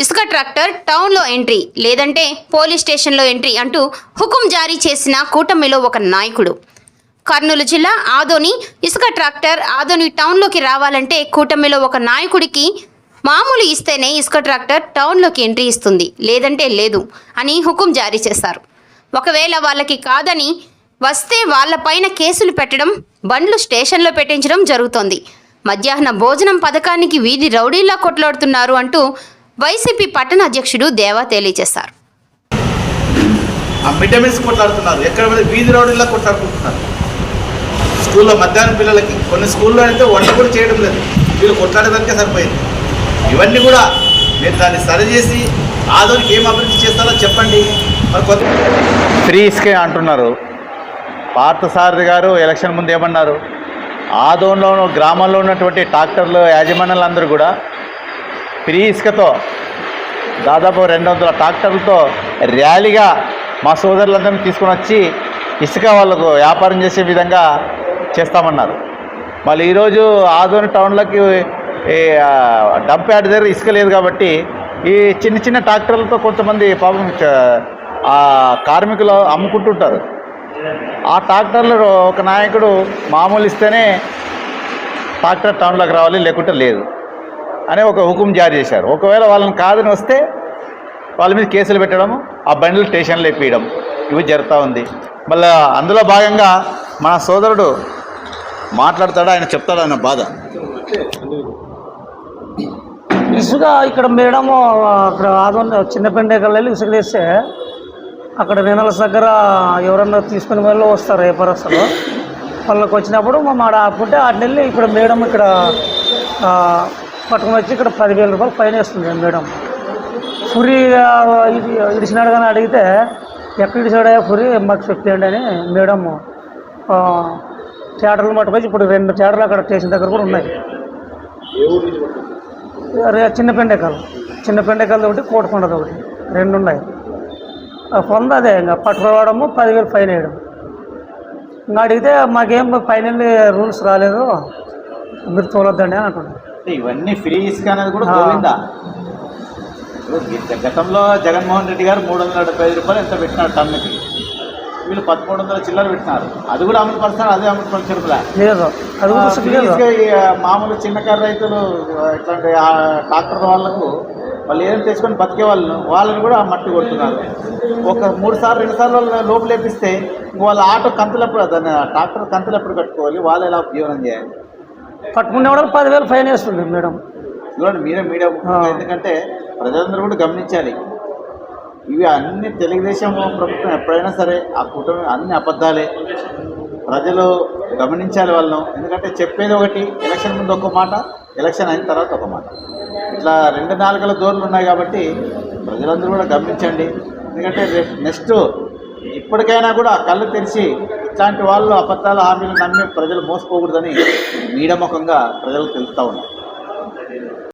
ఇసుక ట్రాక్టర్ టౌన్లో ఎంట్రీ లేదంటే పోలీస్ స్టేషన్లో ఎంట్రీ అంటూ హుకుం జారీ చేసిన కూటమిలో ఒక నాయకుడు. కర్నూలు జిల్లా ఆదోని ఇసుక ట్రాక్టర్ ఆదోని టౌన్లోకి రావాలంటే కూటమిలో ఒక నాయకుడికి మామూలు ఇస్తేనే ఇసుక ట్రాక్టర్ టౌన్లోకి ఎంట్రీ ఇస్తుంది లేదంటే లేదు అని హుకుం జారీ చేశారు. ఒకవేళ వాళ్ళకి కాదని వస్తే వాళ్ళపైన కేసులు పెట్టడం బండ్లు స్టేషన్లో పెట్టించడం జరుగుతోంది. మధ్యాహ్న భోజనం పథకానికి వీధి రౌడీలా కొట్లాడుతున్నారు అంటూ వైసీపీ పట్టణ అధ్యక్షుడు దేవా తెలియజేశారు. ఆ మిడ్ డే మీల్స్ కొట్లాడుతున్నారు. ఎక్కడ వీధి కొట్లాడుకుంటున్నారు. స్కూల్లో మధ్యాహ్నం పిల్లలకి కొన్ని స్కూల్లో అయితే వంట కూడా చేయడం లేదు. వీళ్ళు కొట్లాడేదానికే సరిపోయింది. ఇవన్నీ కూడా మీరు దాన్ని సరిచేసి ఆదోనికి ఏం అభివృద్ధి చేస్తారో చెప్పండి. మరి కొంత ఫ్రీ ఇసుకే అంటున్నారు. పార్థసారథి గారు ఎలక్షన్ ముందు ఏమన్నారు? ఆదోన్లో గ్రామంలో ఉన్నటువంటి ట్రాక్టర్లు యాజమాన్యాలందరూ కూడా ఫ్రీ ఇసుకతో దాదాపు రెండు వందల ట్రాక్టర్లతో ర్యాలీగా మా సోదరులందరినీ తీసుకొని వచ్చి ఇసుక వాళ్ళకు వ్యాపారం చేసే విధంగా చేస్తామన్నారు. మళ్ళీ ఈరోజు ఆదోని టౌన్లోకి ఈ డంప్ యార్డ్ దగ్గర ఇసుక లేదు కాబట్టి ఈ చిన్న చిన్న ట్రాక్టర్లతో కొంతమంది పాపం కార్మికులు అమ్ముకుంటుంటారు. ఆ ట్రాక్టర్లు ఒక నాయకుడు మామూలు ఇస్తేనే ట్రాక్టర్ టౌన్లోకి రావాలి లేకుంటే లేదు. అనే ఒక హుకుం జారీ చేశారు. ఒకవేళ వాళ్ళని కాదని వస్తే వాళ్ళ మీద కేసులు పెట్టడం ఆ బండ్లు స్టేషన్లో ఎప్పియడం ఇవి జరుగుతూ ఉంది. మళ్ళీ అందులో భాగంగా మన సోదరుడు మాట్లాడతాడు ఆయన చెప్తాడు ఆయన బాధ. ఇసుక ఇక్కడ మేడం అక్కడ ఆదోని చిన్నపిండే పెండేకల్ వెళ్ళి ఇసుక అక్కడ నెలల దగ్గర ఎవరన్నా తీసుకుని వాళ్ళు వస్తారు వ్యాపారస్తులు వాళ్ళకి వచ్చినప్పుడు మా మాడ ఆపుకుంటే వాటిని వెళ్ళి ఇక్కడ మేడం ఇక్కడ పట్టుకుని వచ్చి ఇక్కడ పదివేల రూపాయలు ఫైన్ వేస్తుంది మేడం. ఫురి ఆ, ఇది ఇడిచినాడు కానీ అడిగితే ఎక్కడ ఇడిచాడయ్యా ఫురి? మాకు చెప్పండి అని మేడం థియేటర్లు మట్టుకొచ్చి ఇప్పుడు రెండు థియేటర్లు అక్కడ స్టేషన్ దగ్గర కూడా ఉన్నాయి. చిన్న పెండకాలు. చిన్న పెండకాలది ఒకటి కోటకొండది ఒకటి. రెండు ఉన్నాయి. పొంద అదే ఇంకా పట్టుకోవడము పదివేలు ఫైన్ వేయడం. ఇంకా అడిగితే మాకేం ఫైనల్ రూల్స్ రాలేదు. మీరు తోలొద్దండి అని అంటున్నాను ఇవన్నీ ఫ్రీ ఇసుక అనేది కూడా. గోవిందా. గతంలో జగన్మోహన్ రెడ్డి గారు మూడు వందల డెబ్బై ఐదు రూపాయలు ఎంత పెట్టినారు టన్నుకి? వీళ్ళు పదమూడు వందల చిల్లర పెట్టినారు. అది కూడా అమలు పరుస్తారు అదే అమలు లేదు. మామూలు చిన్నకారు రైతులు ఇట్లాంటి ఆ ట్రాక్టర్ వాళ్ళకు వాళ్ళు ఏం తెచ్చుకొని బతికే వాళ్ళు వాళ్ళని కూడా మట్టి కొడుతున్నారు. ఒక మూడు సార్లు రెండు సార్లు వాళ్ళు లోపు లేపిస్తే వాళ్ళ ఆటో కంతులప్పుడు దాన్ని ట్రాక్టర్ కంతులప్పుడు కట్టుకోవాలి వాళ్ళు ఎలా జీవనం చేయాలి? పట్టుకునే వాళ్ళకి పదివేలు ఫైన్ వేస్తుంది మేడం. చూడండి మీరే మీడియా. ఎందుకంటే ప్రజలందరూ కూడా గమనించాలి. ఇవి అన్ని తెలుగుదేశం ప్రభుత్వం ఎప్పుడైనా సరే ఆ కూటమి అన్ని అబద్ధాలే. ప్రజలు గమనించాలి వాళ్ళను. ఎందుకంటే చెప్పేది ఒకటి ఎలక్షన్ ముందు ఒక మాట ఎలక్షన్ అయిన తర్వాత ఒక మాట. ఇట్లా రెండు నాలుగల దూరాలు ఉన్నాయి కాబట్టి ప్రజలందరూ కూడా గమనించండి. ఎందుకంటే నెక్స్ట్ ఇప్పటికైనా కూడా కళ్ళు తెరిచి ఇట్లాంటి వాళ్ళు అబద్ధాల హామీలు నమ్మి ప్రజలు మోసపోకూడదని నీడముఖంగా ప్రజలకు తెలుస్తూ ఉన్నారు.